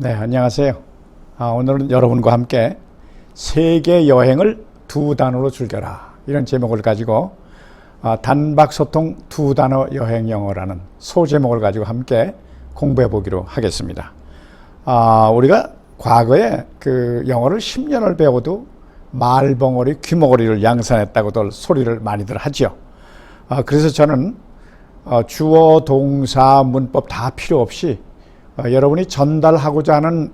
네, 안녕하세요. 아, 오늘은 여러분과 함께 세계 여행을 두 단어로 즐겨라 이런 제목을 가지고 아, 단박 소통 두 단어 여행 영어라는 소제목을 가지고 함께 공부해 보기로 하겠습니다. 아, 우리가 과거에 그 영어를 10년을 배워도 말벙어리, 귀머거리를 양산했다고들 소리를 많이들 하지요. 아, 그래서 저는 어, 주어, 동사, 문법 다 필요 없이 어, 여러분이 전달하고자 하는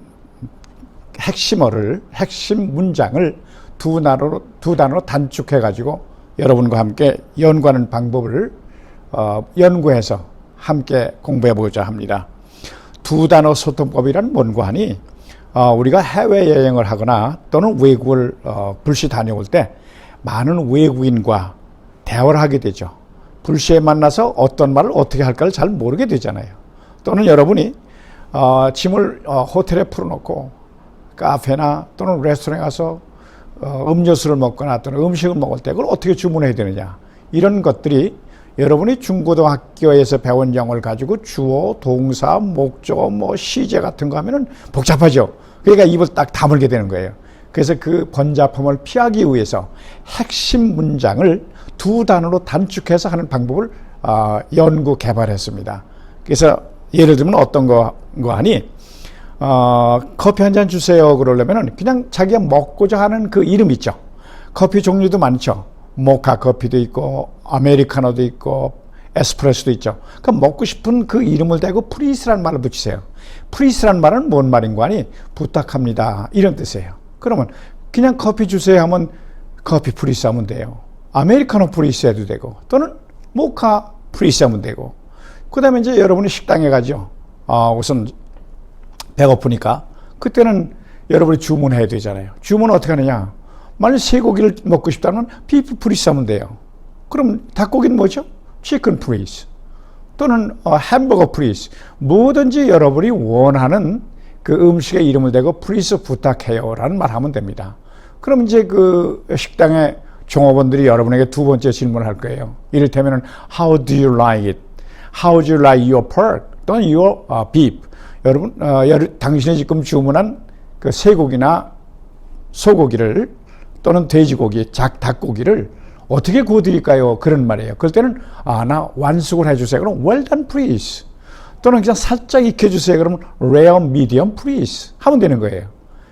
핵심어를 핵심 문장을 두 단어로 두 단어로 단축해 가지고 여러분과 함께 연구하는 방법을 어, 연구해서 함께 공부해 보자 합니다. 두 단어 소통법이란 뭔고 하니 어, 우리가 해외 여행을 하거나 또는 외국을 어, 불시 다녀올 때 많은 외국인과 대화를 하게 되죠. 불시에 만나서 어떤 말을 어떻게 할까를 잘 모르게 되잖아요. 또는 여러분이 어, 짐을 어, 호텔에 풀어놓고 카페나 또는 레스토랑에 가서 어, 음료수를 먹거나 또는 음식을 먹을 때 그걸 어떻게 주문해야 되느냐 이런 것들이 여러분이 중고등학교에서 배운 영어를 가지고 주어, 동사, 목적어, 뭐 시제 같은 거 하면은 복잡하죠. 그러니까 입을 딱 다물게 되는 거예요. 그래서 그 번잡함을 피하기 위해서 핵심 문장을 두 단어로 단축해서 하는 방법을 어, 연구 개발했습니다. 그래서 예를 들면 어떤 거, 거 하니 어, 커피 한 잔 주세요 그러려면은 그냥 자기가 먹고자 하는 그 이름 있죠. 커피 종류도 많죠. 모카 커피도 있고 아메리카노도 있고 에스프레소도 있죠. 그럼 먹고 싶은 그 이름을 대고 프리스란 말을 붙이세요. 프리스란 말은 뭔 말인 거 아니? 부탁합니다. 이런 뜻이에요. 그러면 그냥 커피 주세요 하면 커피 프리스 하면 돼요. 아메리카노 프리스 해도 되고 또는 모카 프리스 하면 되고 그 다음에 이제 여러분이 식당에 가죠. 아, 우선 배고프니까 그때는 여러분이 주문해야 되잖아요. 주문은 어떻게 하느냐? 만약 쇠고기를 먹고 싶다면 비프 프리스 하면 돼요. 그럼 닭고기는 뭐죠? 치킨 프리스 또는 어, 햄버거 프리스 뭐든지 여러분이 원하는 그 음식의 이름을 대고 프리스 부탁해요 라는 말 하면 됩니다. 그럼 이제 그 식당의 종업원들이 여러분에게 두 번째 질문을 할 거예요. 이를테면은 How do you like it? How do you like your pork? 또는 your uh, beef? 여러분, 어, 여러, 당신이 지금 주문한 그 쇠고기나 소고기를 또는 돼지고기, 작, 닭고기를 어떻게 구워드릴까요? 그런 말이에요. 그럴 때는 아, 나 완숙을 해주세요. 그럼 well done please. 또는 그냥 살짝 익혀주세요. 그러면 rare medium please 하면 되는 거예요.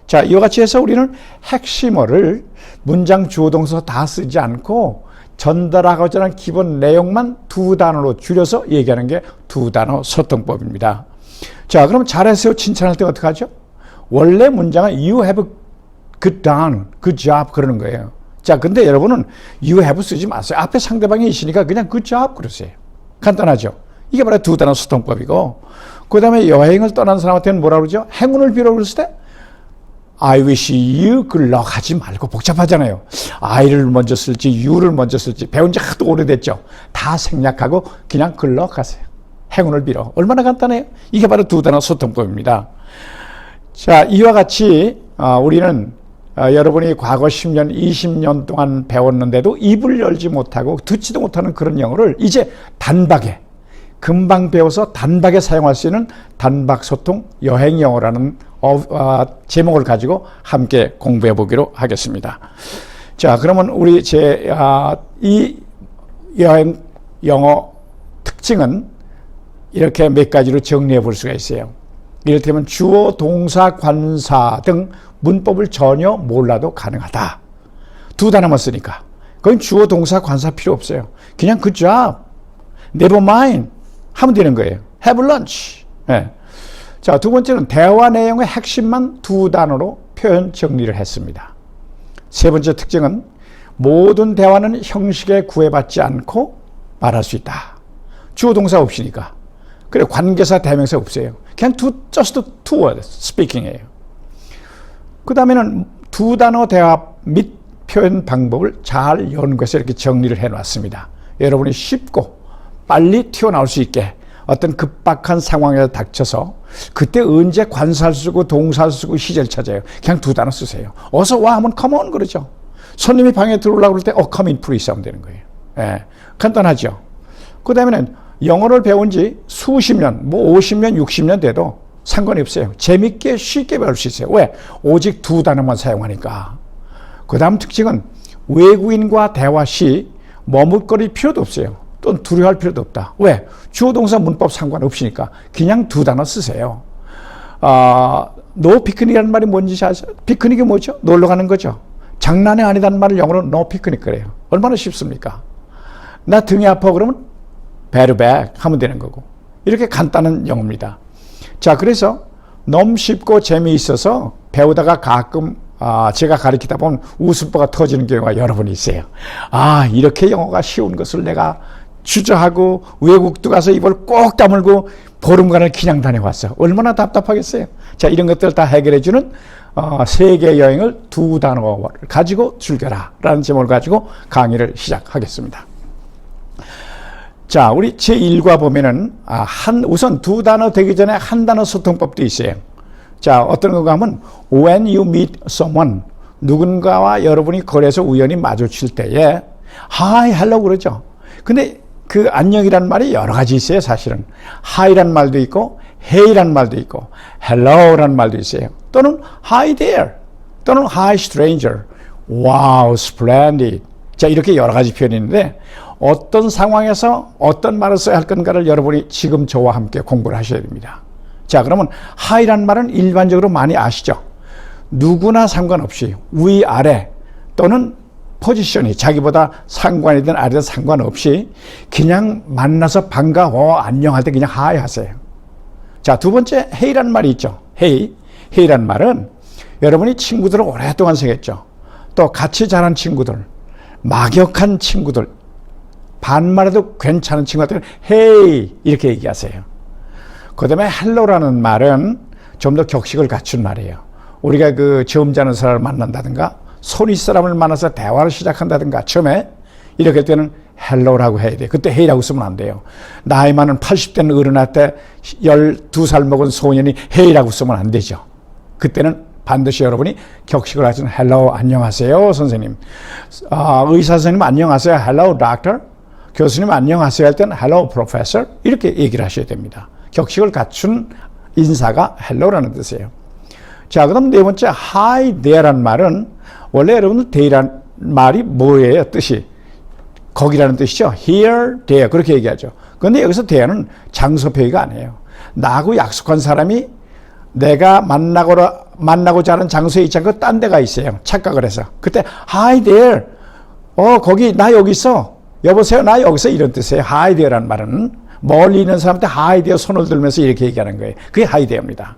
자, 이와 같이 해서 우리는 핵심어를 문장 주어 동사 다 쓰지 않고 전달하고자 하는 기본 내용만 두 단어로 줄여서 얘기하는 게 두 단어 소통법입니다. 자, 그럼 잘했어요. 칭찬할 때 어떻게 하죠? 원래 문장은 you have good done, good job 그러는 거예요. 자, 근데 여러분은 you have 쓰지 마세요. 앞에 상대방이 있으니까 그냥 good job 그러세요. 간단하죠? 이게 바로 두 단어 소통법이고, 그 다음에 여행을 떠난 사람한테는 뭐라 그러죠? 행운을 빌어 그랬을 때, I wish you good luck 하지 말고 복잡하잖아요. I를 먼저 쓸지, you를 먼저 쓸지, 배운 지 하도 오래됐죠. 다 생략하고 그냥 good luck 하세요. 행운을 빌어. 얼마나 간단해요? 이게 바로 두 단어 소통법입니다. 자, 이와 같이 어, 우리는 어, 여러분이 과거 10년, 20년 동안 배웠는데도 입을 열지 못하고 듣지도 못하는 그런 영어를 이제 단박에 금방 배워서 단박에 사용할 수 있는 단박 소통 여행 영어라는 어, 어, 제목을 가지고 함께 공부해 보기로 하겠습니다. 자, 그러면 우리 제, 아, 이 여행 영어 특징은 이렇게 몇 가지로 정리해 볼 수가 있어요. 이를테면 주어, 동사, 관사 등 문법을 전혀 몰라도 가능하다. 두 단어만 쓰니까. 그건 주어, 동사, 관사 필요 없어요. 그냥 good job, never mind 하면 되는 거예요. have lunch. 네. 자, 두 번째는 대화 내용의 핵심만 두 단어로 표현 정리를 했습니다. 세 번째 특징은 모든 대화는 형식에 구애받지 않고 말할 수 있다. 주어 동사 없으니까. 그래 관계사 대명사 없어요. 그냥 two, just two words speaking이에요. 그 다음에는 두 단어 대화 및 표현 방법을 잘 연구해서 이렇게 정리를 해놨습니다. 여러분이 쉽고 빨리 튀어나올 수 있게 어떤 급박한 상황에 닥쳐서 그때 언제 관사를 쓰고 동사를 쓰고 시제를 찾아요. 그냥 두 단어 쓰세요. 어서 와 하면 come on 그러죠. 손님이 방에 들어오려고 그럴 때 어, come in please 하면 되는 거예요. 예, 간단하죠. 그 다음에는 영어를 배운 지 수십 년, 뭐 50년, 60년 돼도 상관이 없어요. 재밌게 쉽게 배울 수 있어요. 왜? 오직 두 단어만 사용하니까. 그 다음 특징은 외국인과 대화 시 머뭇거릴 필요도 없어요. 또 두려워할 필요도 없다. 왜? 주어 동사 문법 상관없으니까 그냥 두 단어 쓰세요. 아, 노 피크닉이라는 말이 뭔지 아세요? 피크닉이 뭐죠? 놀러 가는 거죠. 장난이 아니다는 말을 영어로 노 피크닉 그래요. 얼마나 쉽습니까? 나 등이 아파 그러면 베르백 하면 되는 거고. 이렇게 간단한 영어입니다. 자, 그래서 너무 쉽고 재미있어서 배우다가 가끔 아, 제가 가르치다 보면 웃음보가 터지는 경우가 여러 번 있어요. 아, 이렇게 영어가 쉬운 것을 내가 주저하고 외국도 가서 입을 꼭 다물고 보름간을 그냥 다녀왔어. 얼마나 답답하겠어요. 자, 이런 것들을 다 해결해주는 어, 세계 여행을 두 단어를 가지고 즐겨라. 라는 제목을 가지고 강의를 시작하겠습니다. 자, 우리 제1과 보면은, 아, 한, 우선 두 단어 되기 전에 한 단어 소통법도 있어요. 자, 어떤 건가 하면, when you meet someone, 누군가와 여러분이 거리에서 우연히 마주칠 때에, hi, hello 그러죠. 근데 그 안녕이란 말이 여러 가지 있어요, 사실은. hi란 말도 있고, hey란 말도 있고, hello란 말도 있어요. 또는 hi there, 또는 hi stranger, wow, splendid. 자, 이렇게 여러 가지 표현이 있는데, 어떤 상황에서 어떤 말을 써야 할 건가를 여러분이 지금 저와 함께 공부를 하셔야 됩니다. 자, 그러면 hi란 말은 일반적으로 많이 아시죠? 누구나 상관없이 위, 아래 또는 포지션이 자기보다 상관이든 아래든 상관없이 그냥 만나서 반가워 안녕할 때 그냥 하이 하세요. 자, 두 번째 헤이란 말이 있죠. 헤이. 헤이란 말은 여러분이 친구들을 오랫동안 사귀었죠. 또 같이 자란 친구들, 막역한 친구들, 반말해도 괜찮은 친구한테는 헤이 이렇게 얘기하세요. 그 다음에 헬로라는 말은 좀 더 격식을 갖춘 말이에요. 우리가 그 자는 사람을 만난다든가 손이 사람을 만나서 대화를 시작한다든가 처음에 이렇게 할 때는 헬로라고 해야 돼. 그때 헤이라고 쓰면 안 돼요. 나이 많은 80대는 어른한테 12살 먹은 소년이 헤이라고 쓰면 안 되죠. 그때는 반드시 여러분이 격식을 하신 헬로 안녕하세요 선생님. 아, 의사 선생님 안녕하세요. 헬로 닥터. 교수님 안녕하세요 할 때는 hello professor 이렇게 얘기를 하셔야 됩니다. 격식을 갖춘 인사가 hello라는 뜻이에요. 자, 그럼 네 번째 hi there란 말은 원래 여러분들 there란 말이 뭐예요? 뜻이 거기라는 뜻이죠. here, there 그렇게 얘기하죠. 그런데 여기서 there는 장소 표기가 아니에요. 나하고 약속한 사람이 내가 만나고 만나고자 하는 장소에 있지 않고 딴 데가 있어요. 착각을 해서 그때 hi there, 어 거기 나 여기 있어. 여보세요, 나 여기서 이런 뜻이에요. 하이디어라는 말은 멀리 있는 사람한테 하이디어 손을 들면서 이렇게 얘기하는 거예요. 그게 하이디어입니다.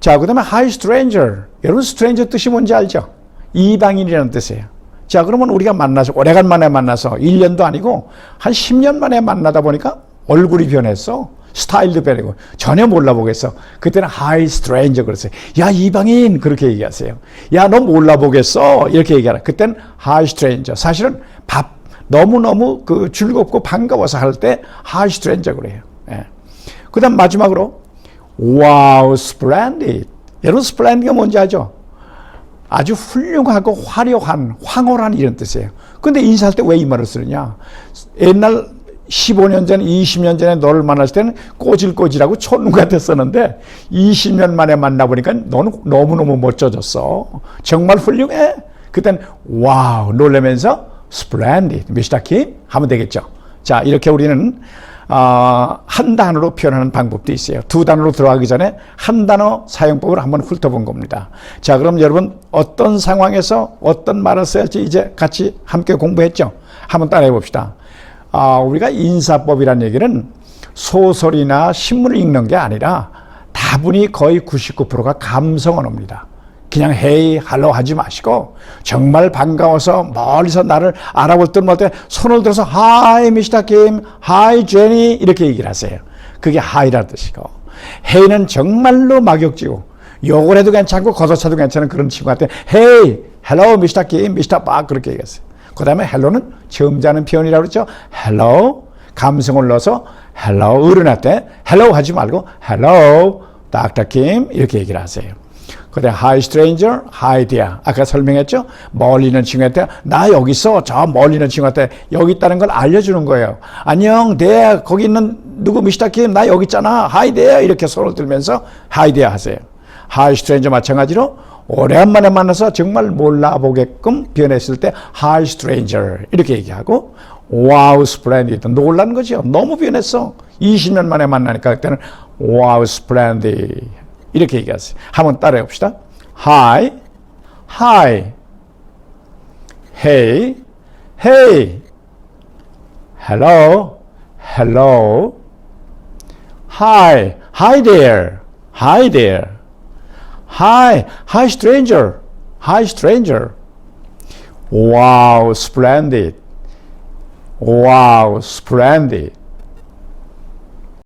자, 그 다음에 하이 스트레인저. 여러분 스트레인저 뜻이 뭔지 알죠? 이방인이라는 뜻이에요. 자, 그러면 우리가 만나서, 오래간만에 만나서 1년도 아니고 한 10년 만에 만나다 보니까 얼굴이 변했어. 스타일도 변하고 전혀 몰라보겠어. 그때는 하이 스트레인저 그랬어요. 야 이방인 그렇게 얘기하세요. 야 너 몰라보겠어 이렇게 얘기하라. 그때는 하이 스트레인저. 사실은 밥 너무너무 그 즐겁고 반가워서 할 때 하이 스트레인저 그래요. 예. 그 다음 마지막으로 와우 스플렌디드. 여러분 스플렌디드가 뭔지 아죠? 아주 훌륭하고 화려한 황홀한 이런 뜻이에요. 근데 인사할 때 왜 이 말을 쓰느냐? 옛날 15년 전, 20년 전에 너를 만났을 때는 꼬질꼬질하고 촌놈 같았었는데 20년 만에 만나보니까 너는 너무너무 멋져졌어. 정말 훌륭해. 그땐 와우 놀라면서 splendid, 미스터 킴 하면 되겠죠. 자, 이렇게 우리는 어, 한 단어로 표현하는 방법도 있어요. 두 단어로 들어가기 전에 한 단어 사용법을 한번 훑어본 겁니다. 자, 그럼 여러분 어떤 상황에서 어떤 말을 써야 할지 이제 같이 함께 공부했죠? 한번 따라해 봅시다. 아, 우리가 인사법이란 얘기는 소설이나 신문을 읽는 게 아니라 다분히 거의 99%가 감성 언어입니다. 그냥 헤이 할로 하지 마시고 정말 반가워서 멀리서 나를 알아볼 듯못때 손을 들어서 하이 미스터 김, 하이 제니 이렇게 얘기를 하세요. 그게 하이라는 뜻이고 헤이는 정말로 막역지고 욕을 해도 괜찮고 걷어차도 괜찮은 그런 친구한테 헤이 헬로 미스터 김, 미스터 박 그렇게 얘기했어요. 그 다음에 헬로는 점잖은 표현이라고 그랬죠. 헬로 감성을 넣어서 헬로 어른한테 헬로 하지 말고 헬로 닥터 김 이렇게 얘기를 하세요. 그다음 hi stranger, hi there. 아까 설명했죠? 멀리 있는 친구한테 나 여기 있어. 저 멀리 있는 친구한테 여기 있다는 걸 알려주는 거예요. 안녕, there. 거기 있는 누구 미스터 킴 나 여기 있잖아 하이 데어 이렇게 손을 들면서 하이 데어 하세요 하이 스트레인저 마찬가지로 오랜만에 만나서 정말 몰라보게끔 변했을 때 하이 스트레인저 이렇게 얘기하고 와우 스플렌디드 놀란 거죠 너무 변했어 20년 만에 만나니까 그때는 와우 스플렌디 이렇게 얘기하세요 한번 따라해 봅시다 하이 하이 헤이 헤이 Hello, hello. Hi, hi there, hi there. Hi, hi stranger, hi stranger. Wow, splendid. Wow, splendid.